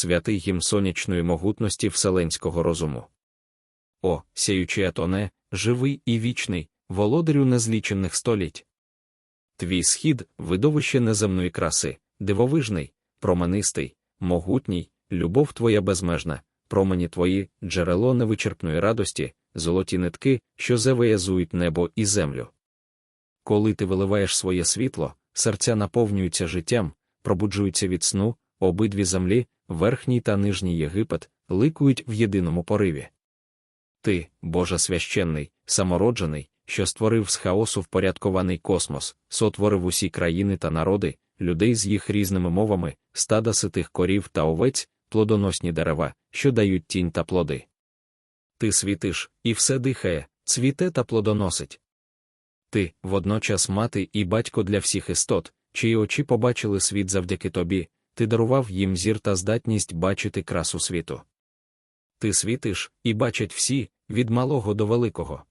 святий гімн сонячної могутності вселенського розуму. О, сяючий атоне, живий і вічний, володарю незлічених століть. Твій схід видовище неземної краси, дивовижний, променистий, могутній, любов твоя безмежна, промені твої, джерело невичерпної радості, золоті нитки, що завиязують небо і землю. Коли ти виливаєш своє світло, серця наповнюються життям, пробуджуються від сну, обидві землі, верхній та нижній Єгипет, ликують в єдиному пориві. Ти, Боже священний, самороджений, що створив з хаосу впорядкований космос, сотворив усі країни та народи, людей з їх різними мовами, стада ситих корів та овець, плодоносні дерева, що дають тінь та плоди. Ти світиш, і все дихає, цвіте та плодоносить. Ти, водночас мати і батько для всіх істот, чиї очі побачили світ завдяки тобі, ти дарував їм зір та здатність бачити красу світу. Ти світиш, і бачать всі, від малого до великого.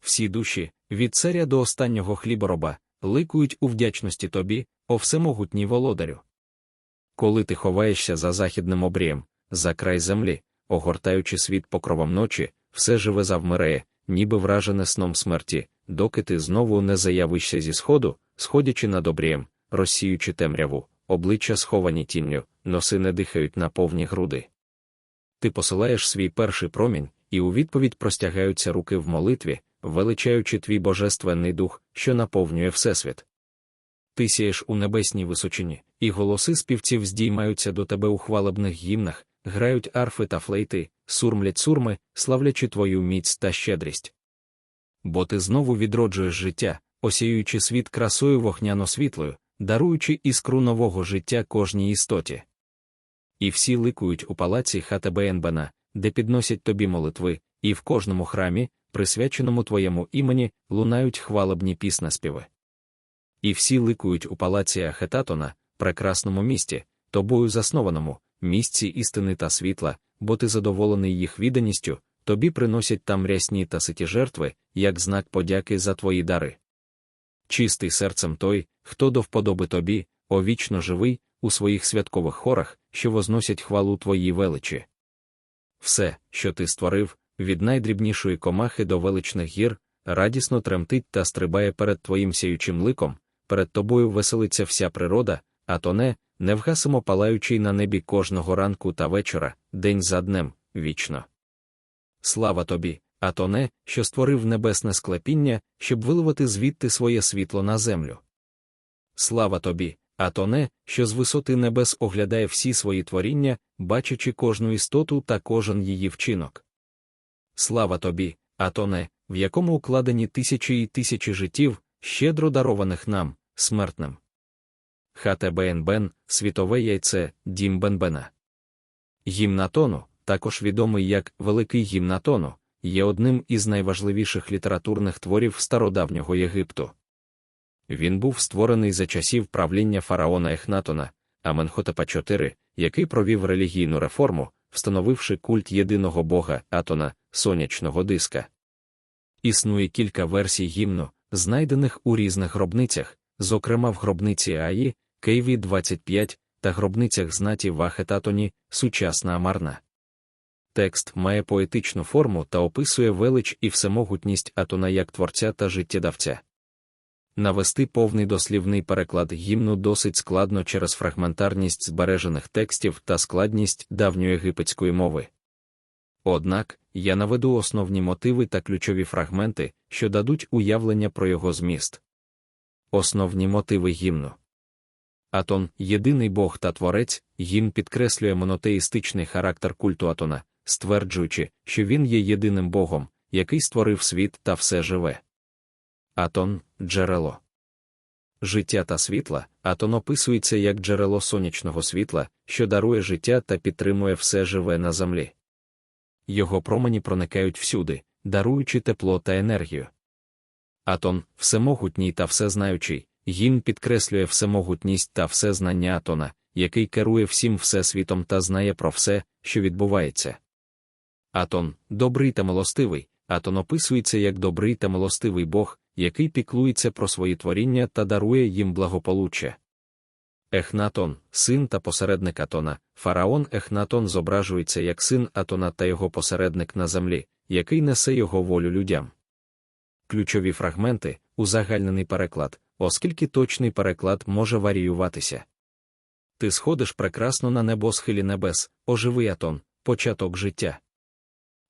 Всі душі, від царя до останнього хлібороба, ликують у вдячності тобі, о всемогутній володарю. Коли ти ховаєшся за західним обрієм, за край землі, огортаючи світ покровом ночі, все живе завмирає, ніби вражене сном смерті, доки ти знову не заявишся зі сходу, сходячи над обрієм, розсіючи темряву, обличчя сховані тінню, носи не дихають на повні груди. Ти посилаєш свій перший промінь, і у відповідь простягаються руки в молитві, величаючи твій божественний дух, що наповнює Всесвіт. Ти сієш у небесній височині, і голоси співців здіймаються до тебе у хвалебних гімнах, грають арфи та флейти, сурмлять сурми, славлячи твою міць та щедрість. Бо ти знову відроджуєш життя, осіюючи світ красою вогняно світлою, даруючи іскру нового життя кожній істоті. І всі ликують у палаці Хатебенбена, де підносять тобі молитви, і в кожному храмі, присвяченому твоєму імені, лунають хвалебні піснеспіви. І всі ликують у палаці Ахетатона, прекрасному місті, тобою заснованому, місці істини та світла, бо ти задоволений їх відданістю, тобі приносять там рясні та ситі жертви, як знак подяки за твої дари. Чистий серцем той, хто до вподоби тобі, о вічно живий, у своїх святкових хорах, що возносять хвалу твоїй величі. Все, що ти створив, від найдрібнішої комахи до величних гір, радісно тремтить та стрибає перед твоїм сяючим ликом, перед тобою веселиться вся природа, а то не, невгасимо палаючий на небі кожного ранку та вечора, день за днем, вічно. Слава тобі, а то не, що створив небесне склепіння, щоб виливати звідти своє світло на землю. Слава тобі, а то не, що з висоти небес оглядає всі свої творіння, бачачи кожну істоту та кожен її вчинок. Слава тобі, а то не, в якому укладені тисячі і тисячі життів, щедро дарованих нам, смертним. Хате Бен, світове яйце, дім Бенбена. Гімнатону, також відомий як Великий гімнатону, є одним із найважливіших літературних творів стародавнього Єгипту. Він був створений за часів правління фараона Ехнатона, Аменхотепа IV, який провів релігійну реформу, встановивши культ єдиного бога Атона, сонячного диска. Існує кілька версій гімну, знайдених у різних гробницях, зокрема в гробниці Аї, Кейві 25 та гробницях знаті в Ахетатоні, сучасна Амарна. Текст має поетичну форму та описує велич і всемогутність Атона як творця та життєдавця. Навести повний дослівний переклад гімну досить складно через фрагментарність збережених текстів та складність давньої єгипетської мови. Однак я наведу основні мотиви та ключові фрагменти, що дадуть уявлення про його зміст. Основні мотиви гімну. Атон, єдиний Бог та творець, гімн підкреслює монотеїстичний характер культу Атона, стверджуючи, що він є єдиним Богом, який створив світ та все живе. Атон джерело. Життя та світла, атон описується як джерело сонячного світла, що дарує життя та підтримує все живе на землі. Його промені проникають всюди, даруючи тепло та енергію. Атон всемогутній та всезнаючий, гімн підкреслює всемогутність та всезнання Атона, який керує всім всесвітом та знає про все, що відбувається. Атон добрий та милостивий, Атон описується як добрий та милостивий Бог, який піклується про свої творіння та дарує їм благополуччя. Ехнатон, син та посередник Атона, фараон Ехнатон зображується як син Атона та його посередник на землі, який несе його волю людям. Ключові фрагменти узагальнений переклад, оскільки точний переклад може варіюватися. Ти сходиш прекрасно на небосхилі небес, оживий Атон, початок життя.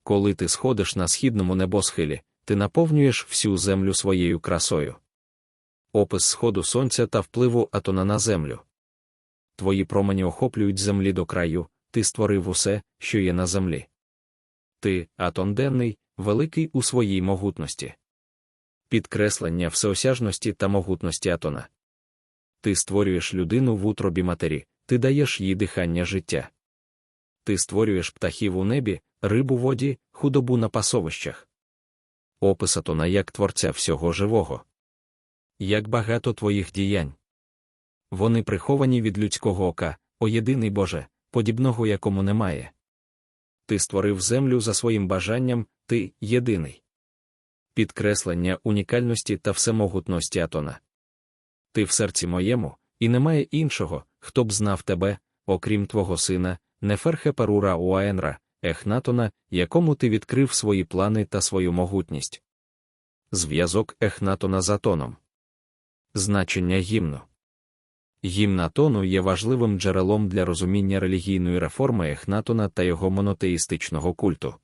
Коли ти сходиш на східному небосхилі, ти наповнюєш всю землю своєю красою. Опис сходу сонця та впливу Атона на землю. Твої промені охоплюють землі до краю, ти створив усе, що є на землі. Ти, Атон денний, великий у своїй могутності. Підкреслення всеосяжності та могутності Атона. Ти створюєш людину в утробі матері, ти даєш їй дихання життя. Ти створюєш птахів у небі, рибу воді, худобу на пасовищах. Опис Атона як творця всього живого. Як багато твоїх діянь. Вони приховані від людського ока, о єдиний Боже, подібного якому немає. Ти створив землю за своїм бажанням, ти єдиний. Підкреслення унікальності та всемогутності Атона. Ти в серці моєму, і немає іншого, хто б знав тебе, окрім твого сина, Неферхепарура Уаенра, Ехнатона, якому ти відкрив свої плани та свою могутність. Зв'язок Ехнатона з Атоном. Значення гімну. Гімн Атону є важливим джерелом для розуміння релігійної реформи Ехнатона та його монотеїстичного культу.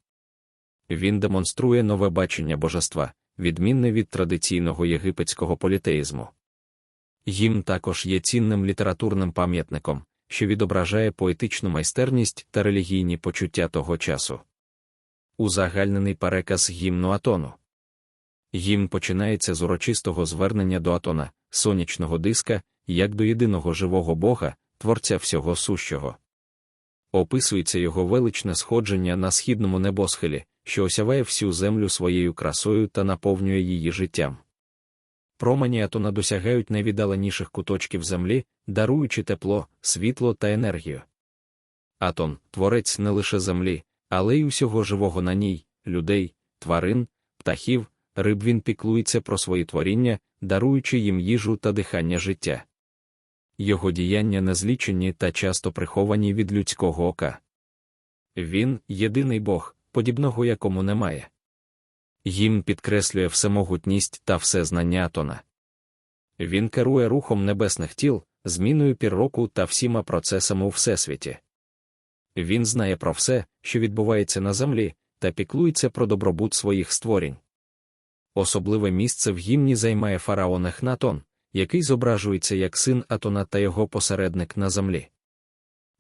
Він демонструє нове бачення божества, відмінне від традиційного єгипетського політеїзму. Гімн також є цінним літературним пам'ятником, що відображає поетичну майстерність та релігійні почуття того часу. Узагальнений переказ гімну Атону. Гімн починається з урочистого звернення до Атона, сонячного диска, як до єдиного живого Бога, творця всього сущого. Описується його величне сходження на східному небосхилі, що осяває всю землю своєю красою та наповнює її життям. Промені Атона досягають найвіддаленіших куточків землі, даруючи тепло, світло та енергію. Атон творець не лише землі, але й усього живого на ній, людей, тварин, птахів, риб він піклується про свої творіння, даруючи їм їжу та дихання життя. Його діяння незлічені та часто приховані від людського ока. Він єдиний Бог, подібного якому немає. Їм підкреслює всемогутність та всезнання Атона. Він керує рухом небесних тіл, зміною пір року та всіма процесами у всесвіті. Він знає про все, що відбувається на землі, та піклується про добробут своїх створінь. Особливе місце в гімні займає фараон Ехнатон, який зображується як син Атона та його посередник на землі.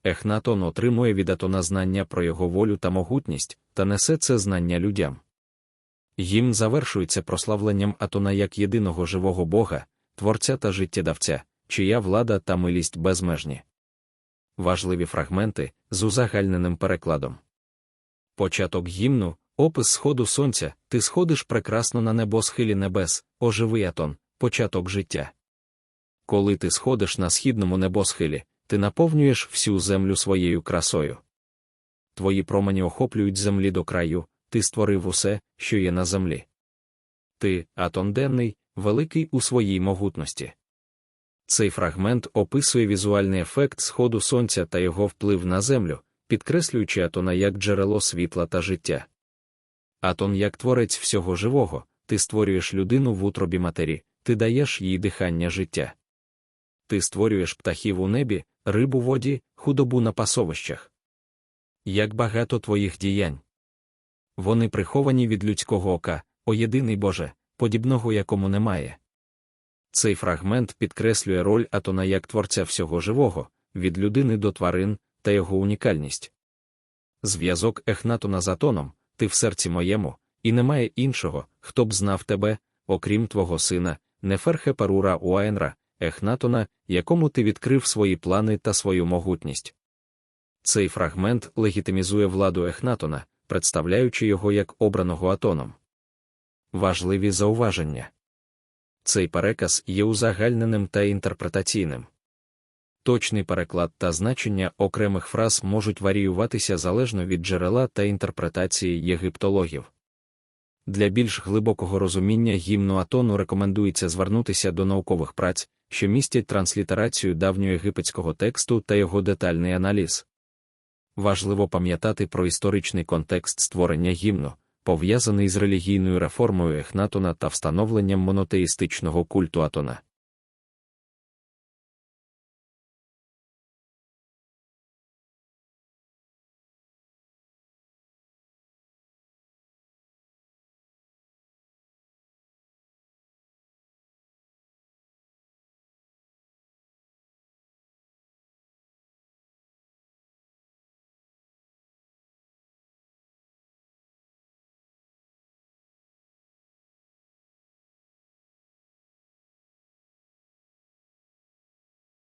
Ехнатон отримує від Атона знання про його волю та могутність, та несе це знання людям. Гімн завершується прославленням Атона як єдиного живого Бога, творця та життєдавця, чия влада та милість безмежні. Важливі фрагменти з узагальненим перекладом. Початок гімну, опис сходу сонця, ти сходиш прекрасно на небосхилі небес, оживий Атон, початок життя. Коли ти сходиш на східному небосхилі, ти наповнюєш всю землю своєю красою. Твої промені охоплюють землі до краю, ти створив усе, що є на землі. Ти, Атон денний, великий у своїй могутності. Цей фрагмент описує візуальний ефект сходу сонця та його вплив на землю, підкреслюючи Атона як джерело світла та життя. Атон як творець всього живого, ти створюєш людину в утробі матері, ти даєш їй дихання життя. Ти створюєш птахів у небі, рибу в воді, худобу на пасовищах. Як багато твоїх діянь. Вони приховані від людського ока, о єдиний Боже, подібного якому немає. Цей фрагмент підкреслює роль Атона як творця всього живого, від людини до тварин та його унікальність. Зв'язок Ехнатона з Атоном, ти в серці моєму, і немає іншого, хто б знав тебе, окрім твого сина, Неферхепарура Уаенра, Ехнатона, якому ти відкрив свої плани та свою могутність. Цей фрагмент легітимізує владу Ехнатона, представляючи його як обраного атоном. Важливі зауваження. Цей переказ є узагальненим та інтерпретаційним. Точний переклад та значення окремих фраз можуть варіюватися залежно від джерела та інтерпретації єгиптологів. Для більш глибокого розуміння гімну атону рекомендується звернутися до наукових праць, що містять транслітерацію давньоєгипетського тексту та його детальний аналіз. Важливо пам'ятати про історичний контекст створення гімну, пов'язаний з релігійною реформою Ехнатона та встановленням монотеїстичного культу Атона.